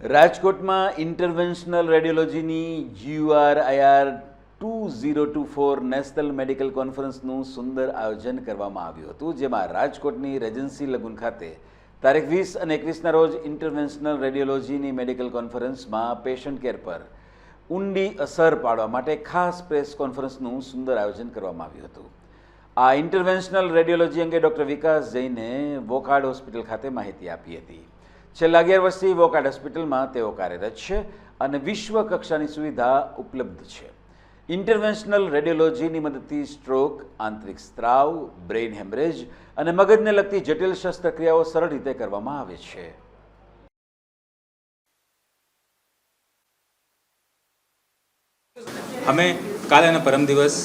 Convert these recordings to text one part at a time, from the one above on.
રાજકોટમાં interventional રેડિયોલોજીની GURIR two zero two four national medical કોન્ફરન્સનું સુંદર આયોજન કરવામાં આવ્યું હતું, જેમાં રાજકોટની રેજન્સી લગુન ખાતે તારીખ વીસ અને એકવીસના રોજ ઇન્ટરવેન્શનલ રેડિયોલોજીની મેડિકલ કોન્ફરન્સમાં પેશન્ટ કેર પર ઊંડી અસર પાડવા માટે ખાસ પ્રેસ કોન્ફરન્સનું સુંદર આયોજન કરવામાં આવ્યું હતું. આ ઇન્ટરવેન્શનલ રેડિયોલોજી અંગે ડૉક્ટર વિકાસ જૈને વોખાડ હોસ્પિટલ ખાતે માહિતી આપી હતી. છેલ્લા અગિયાર વર્ષથી વોકાર્ડ હોસ્પિટલમાં તેઓ કાર્યરત છે અને વિશ્વ કક્ષાની સુવિધા ઉપલબ્ધ છે. ઇન્ટરવેન્શનલ રેડિયોલોજીની મદદથી સ્ટ્રોક, આંતરિક સ્ત્રાવ, બ્રેઇન હેમરેજ અને મગજને લગતી જટિલ શસ્ત્રક્રિયાઓ સરળ રીતે કરવામાં આવે છે. અમે કાલે અને પરમ દિવસ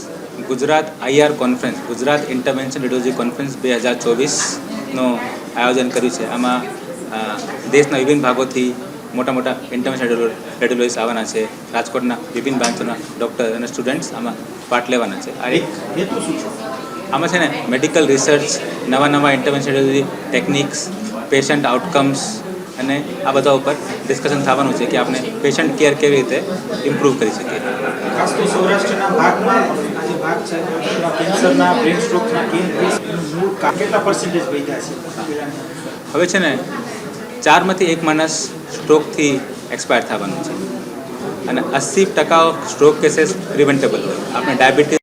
Gujarat IR conference, Gujarat intervention radiology conference બે હજાર ચોવીસનું આયોજન કર્યું છે. આમાં દેશના વિભિન્ન ભાગોથી મોટા મોટા ઇન્ટરનેશનલ રેડિયોલોજીસ્ટ આવવાના છે. રાજકોટના વિભિન્ન બ્રાન્ચોના ડૉક્ટર અને સ્ટુડન્ટ્સ આમાં પાર્ટ લેવાના છે. આ એક હેતુ શું છે આમાં છે ને મેડિકલ રિસર્ચ નવા નવા ઇન્ટરવેન્શન ટેકનિક્સ પેશન્ટ આઉટકમ્સ અને આ બધા ઉપર ડિસ્કશન થવાનું છે કે આપણે પેશન્ટ કેર કેવી રીતે ઇમ્પ્રૂવ કરી શકીએ. ખાસ તો સૌરાષ્ટ્રના ભાગમાં આ ભાગ છે કેન્સરના બ્રેન સ્ટ્રોકના કેસ કેટલા પર્સન્ટેજ વધ્યા છે? હવે છે ને ચારમાંથી એક માણસ સ્ટ્રોકથી એક્સપાયર થવાનું છે. અને અસી ટકા સ્ટ્રોક કેસીસ પ્રિવેન્ટેબલ હોય. આપણે ડાયાબિટીસ